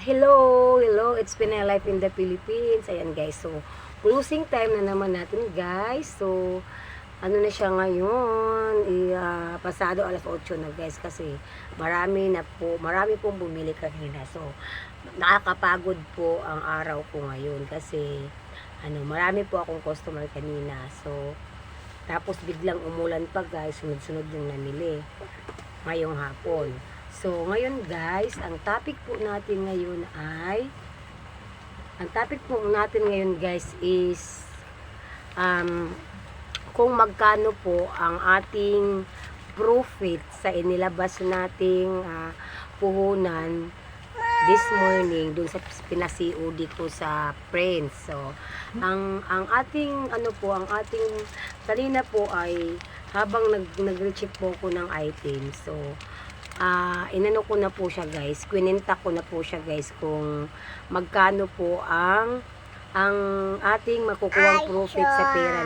Hello, hello, it's Pinay Life in the Philippines. Ayan guys, so closing time na naman natin guys. So, ano na siya ngayon, i, ah, pasado alas 8 na guys kasi marami na po, marami pong bumili kanina. So, nakakapagod po ang araw ko ngayon kasi ano, marami po akong customer kanina. So, tapos biglang umulan pa guys, sunod-sunod yung namili ngayong hapon. So, ngayon guys, ang topic po natin ngayon ay ang topic po natin ngayon guys is um, kung magkano po ang ating profit sa inilabas nating ah, puhunan this morning dun sa pinasi-COD ko sa friends. So, ang ang ating ano po, ang ating kanina po ay habang nag nag-recheck po ko ng item. So, ah inano ko na po siya guys, kwininta ko na po siya guys kung magkano po ang ang ating makukuhang profit sa pera